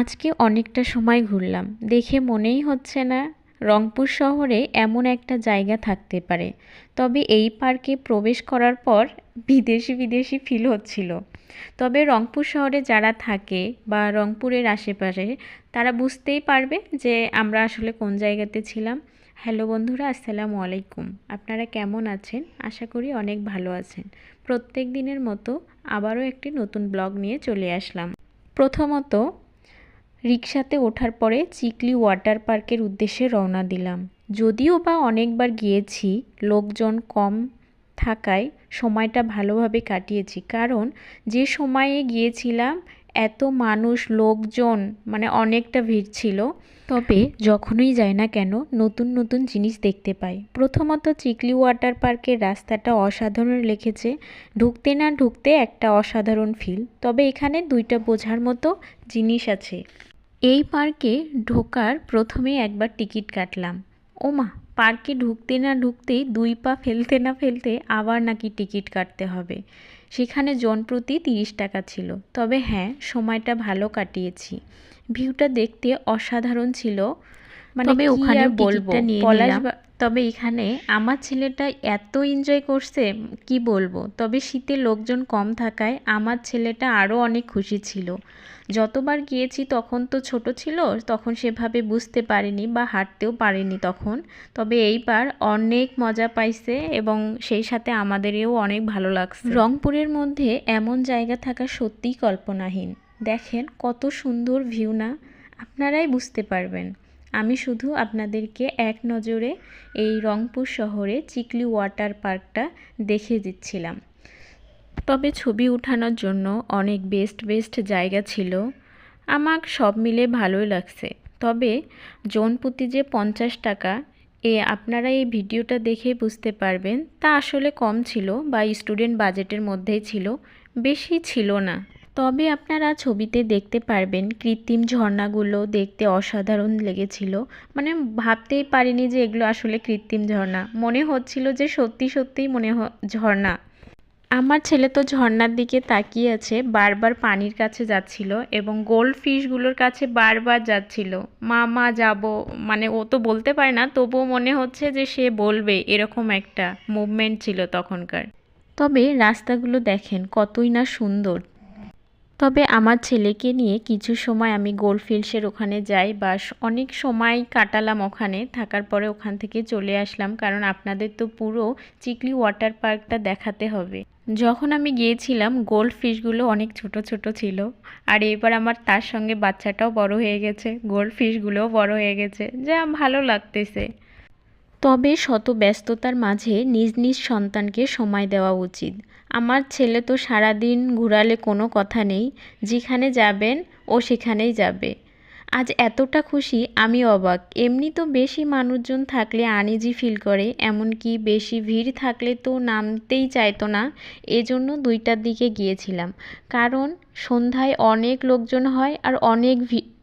আজকে অনেকটা সময় ঘুরলাম। দেখে মনেই হচ্ছে না, রংপুর শহরে এমন একটা জায়গা থাকতে পারে। তবে এই পার্কে প্রবেশ করার পর বিদেশি বিদেশি ফিল হচ্ছিল। তবে রংপুর শহরে যারা থাকে বা রংপুরের আশেপাশে, তারা বুঝতেই পারবে যে আমরা আসলে কোন জায়গাতে ছিলাম। হ্যালো বন্ধুরা, আসসালামু আলাইকুম। আপনারা কেমন আছেন? আশা করি অনেক ভালো আছেন। প্রত্যেক দিনের মতো আবারও একটি নতুন ব্লগ নিয়ে চলে আসলাম। প্রথমত রিক্সাতে ওঠার পরে চিকলি ওয়াটার পার্কের উদ্দেশ্যে রওনা দিলাম। যদিও বা অনেকবার গিয়েছি, লোকজন কম থাকায় সময়টা ভালোভাবে কাটিয়েছি। কারণ যে সময়ে গিয়েছিলাম, এত মানুষ, লোকজন মানে অনেকটা ভিড় ছিল। তবে যখনই যাই না কেন, নতুন নতুন জিনিস দেখতে পাই। প্রথমত চিকলি ওয়াটার পার্কের রাস্তাটা অসাধারণ লেখেছে। ঢুকতে না ঢুকতে একটা অসাধারণ ফিল তবে এখানে দুইটা বোঝার মতো জিনিস আছে। এই পার্কে ঢোকার প্রথমে একবার টিকিট কাটলাম। ওমা পার্কে ঢুকতে না ঢুকতেই দুই পা ফেলতে না ফেলতে আবার নাকি টিকিট কাটতে হবে। সেখানে জন প্রতি তিরিশ টাকা ছিল। তবে হ্যাঁ সময়টা ভালো কাটিয়েছি। ভিউটা দেখতে অসাধারণ ছিল। মানে ওখানে বলব পলাশ তবে এখানে আমার ছেলেটা এত এনজয় করছে, কি বলব? তবে শীতে লোকজন কম থাকায় আমার ছেলেটা আরও অনেক খুশি ছিল। যতবার গিয়েছি তখন তো ছোট ছিল, তখন সেভাবে বুঝতে পারেনি বা হাঁটতেও পারেনি তখন। তবে এইবার অনেক মজা পাইছে এবং সেই সাথে আমাদেরও অনেক ভালো লাগছে। রংপুরের মধ্যে এমন জায়গা থাকা সত্যিই কল্পনাহীন। দেখেন কত সুন্দর ভিউ না? আপনারাই বুঝতে পারবেন। আমি শুধু আপনাদেরকে এক নজরে এই রংপুর শহরে চিকলি ওয়াটার পার্কটা দেখে দিচ্ছিলাম। তবে ছবি ওঠানোর জন্য অনেক বেস্ট বেস্ট জায়গা ছিল। আমার সব মিলে ভালোই লাগছে। তবে জোনপুতি যে পঞ্চাশ টাকা, এ আপনারা এই ভিডিওটা দেখে বুঝতে পারবেন, তা আসলে কম ছিল বা স্টুডেন্ট বাজেটের মধ্যেই ছিল, বেশি ছিল না। তবে আপনারা ছবিতে দেখতে পারবেন কৃত্রিম ঝর্ণাগুলো দেখতে অসাধারণ লেগেছিল। মানে ভাবতেই পারিনি যে এগুলো আসলে কৃত্রিম ঝর্ণা। মনে হচ্ছিল যে সত্যি সত্যিই মনে ঝর্ণা। আমার ছেলে তো ঝর্ণার দিকে তাকিয়ে আছে, বারবার পানির কাছে যাচ্ছিল এবং গোল্ড ফিশগুলোর কাছে বারবার যাচ্ছিল। মা মা, যাব। মানে ও তো বলতে পারে না, তবুও মনে হচ্ছে যে সে বলবে এরকম একটা মুভমেন্ট ছিল তখনকার। তবে রাস্তাগুলো দেখেন কতই না সুন্দর। তবে আমার ছেলেকে নিয়ে কিছু সময় আমি গোল্ডফিল্ডসের ওখানে যাই বা অনেক সময় কাটালাম ওখানে। থাকার পরে ওখান থেকে চলে আসলাম কারণ আপনাদের তো পুরো চিকলি ওয়াটার পার্কটা দেখাতে হবে। যখন আমি গিয়েছিলাম গোল্ড ফিশগুলো অনেক ছোট ছোট ছিল। আর এবার আমার তার সঙ্গে বাচ্চাটাও বড় হয়ে গেছে। গোল্ড ফিশগুলোও বড় হয়ে গেছে। যা ভালো লাগতেছে। তবে শত ব্যস্ততার মাঝে নিজ নিজ সন্তানকে সময় দেওয়া উচিত। আমার ছেলে তো সারাদিন ঘুরালে কোনো কথা নেই, যেখানে যাবেন ও সেখানেই যাবে। আজ এতটা খুশি, আমি অবাক। এমনি তো বেশি মানুষজন থাকলে আনিজি ফিল করে, এমনকি বেশি ভিড় থাকলে তো নামতেই চাইতো না। এজন্য দুইটার দিকে গিয়েছিলাম। কারণ সন্ধ্যায় অনেক লোকজন হয় আর অনেক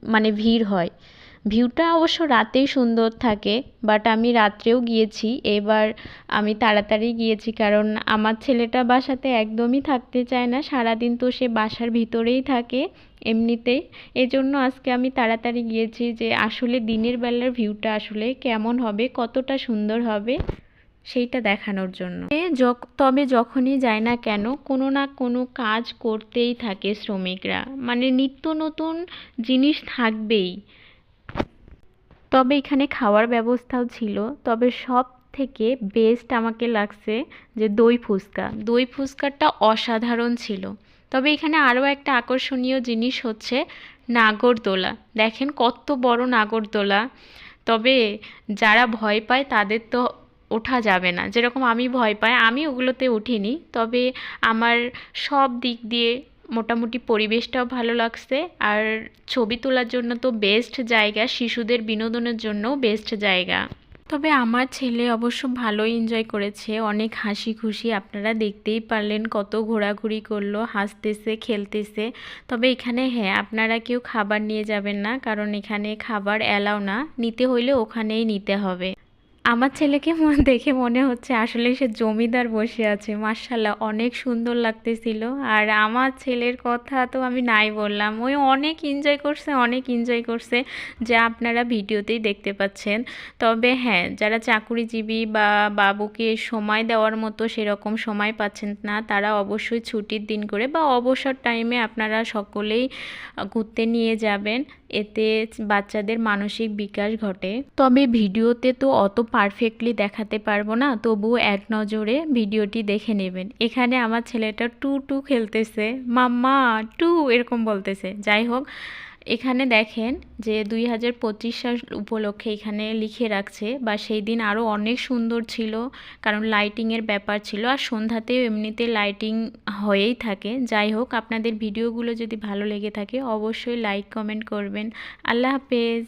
মানে ভিড় হয়। ভিউটা অবশ্য রাতেই সুন্দর থাকে বাট আমি রাত্রেও গিয়েছি। এবার আমি তাড়াতাড়ি গিয়েছি, কারণ আমার ছেলেটা বাসাতে একদমই থাকতে চায় না। সারাদিন তো সে বাসার ভিতরেই থাকে এমনিতেই। এজন্য আজকে আমি তাড়াতাড়ি গিয়েছি যে আসলে দিনের বেলার ভিউটা আসলে কেমন হবে, কতটা সুন্দর হবে, সেইটা দেখানোর জন্য। তবে যখনই যায় না কেন, কোনো না কোনো কাজ করতেই থাকে শ্রমিকরা। মানে নিত্য নতুন জিনিস থাকবেই। তবে এখানে খাওয়ার ব্যবস্থাও ছিল। তবে সব থেকে বেস্ট আমাকে লাগছে যে দই ফুচকা। দই ফুচকাটা অসাধারণ ছিল। তবে এখানে আরও একটা আকর্ষণীয় জিনিস হচ্ছে নাগরদোলা। দেখেন কত বড় নাগরদোলা। তবে যারা ভয় পায় তাদের তো ওঠা যাবে না। যেরকম আমি ভয় পাই, আমি ওগুলোতে উঠিনি। তবে আমার সব দিক দিয়ে মোটামুটি পরিবেশটাও ভালো লাগছে। আর ছবি তোলার জন্য তো বেস্ট জায়গা, শিশুদের বিনোদনের জন্যও বেস্ট জায়গা। তবে আমার ছেলে অবশ্য ভালোই এনজয় করেছে। অনেক হাসি খুশি। আপনারা দেখতেই পারলেন কত ঘোরাঘুরি করল, হাসতেছে, খেলতেছে। তবে এখানে হ্যাঁ আপনারা কেউ খাবার নিয়ে যাবেন না, কারণ এখানে খাবার অ্যালাও না। নিতে হইলে ওখানেই নিতে হবে। আমার ছেলেকে দেখে মনে হচ্ছে আসলে সে জমিদার বসে আছে। মার্শাল্লাহ অনেক সুন্দর লাগতেছিল। আর আমার ছেলের কথা তো আমি নাই বললাম। ওই অনেক এনজয় করছে, অনেক এনজয় করছে, যা আপনারা ভিডিওতেই দেখতে পাচ্ছেন। তবে হ্যাঁ যারা চাকুরিজীবী বা বাবুকে সময় দেওয়ার মতো সেরকম সময় পাচ্ছেন না, তারা অবশ্যই ছুটির দিন করে বা অবসর টাইমে আপনারা সকলেই ঘুরতে নিয়ে যাবেন। এতে বাচ্চাদের মানসিক বিকাশ ঘটে। তবে ভিডিওতে তো অত পারফেক্টলি দেখাতে পারব না তবু এক নজরে ভিডিওটি দেখে নেবেন। এখানে আমার ছেলেটা টু টু খেলতেছে, মাম্মা, টু, এরকম বলতেছে। যাই হোক এখানে দেখেন যে দুই হাজার পঁচিশ সাল উপলক্ষে এখানে লিখে রাখছে বা সেই দিন আরও অনেক সুন্দর ছিল, কারণ লাইটিংয়ের ব্যাপার ছিল আর সন্ধ্যাতেও এমনিতে লাইটিং হয়েই থাকে। যাই হোক, আপনাদের ভিডিওগুলো যদি ভালো লেগে থাকে অবশ্যই লাইক কমেন্ট করবেন। আল্লাহ হাফেজ।